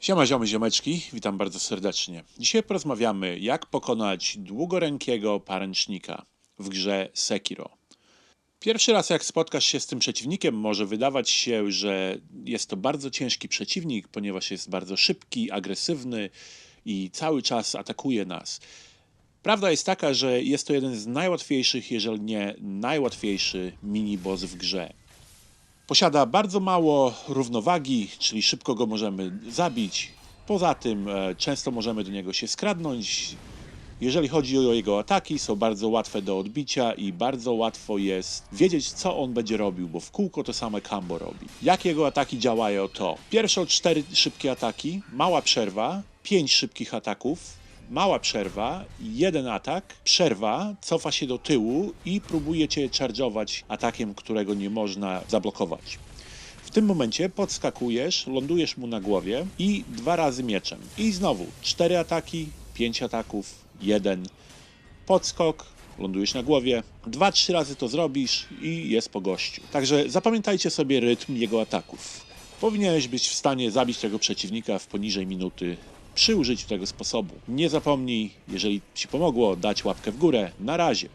Siema ziomy ziomeczki, witam bardzo serdecznie. Dzisiaj porozmawiamy jak pokonać długorękiego paręcznika w grze Sekiro. Pierwszy raz jak spotkasz się z tym przeciwnikiem może wydawać się, że jest to bardzo ciężki przeciwnik, ponieważ jest bardzo szybki, agresywny i cały czas atakuje nas. Prawda jest taka, że jest to jeden z najłatwiejszych, jeżeli nie najłatwiejszy mini-boss w grze. Posiada bardzo mało równowagi, czyli szybko go możemy zabić. Poza tym e, często możemy do niego się skradnąć. Jeżeli chodzi o jego ataki, są bardzo łatwe do odbicia i bardzo łatwo jest wiedzieć, co on będzie robił, bo w kółko to same combo robi. Jak jego ataki działają to pierwsze cztery szybkie ataki, mała przerwa, pięć szybkich ataków, mała przerwa, jeden atak, przerwa, cofa się do tyłu i próbuje cię charge'ować atakiem, którego nie można zablokować. W tym momencie podskakujesz, lądujesz mu na głowie i dwa razy mieczem. I znowu cztery ataki, pięć ataków, jeden podskok, lądujesz na głowie. Dwa, trzy razy to zrobisz i jest po gościu. Także zapamiętajcie sobie rytm jego ataków. Powinieneś być w stanie zabić tego przeciwnika w poniżej minuty przy użyciu tego sposobu. Nie zapomnij, jeżeli Ci pomogło, dać łapkę w górę. Na razie.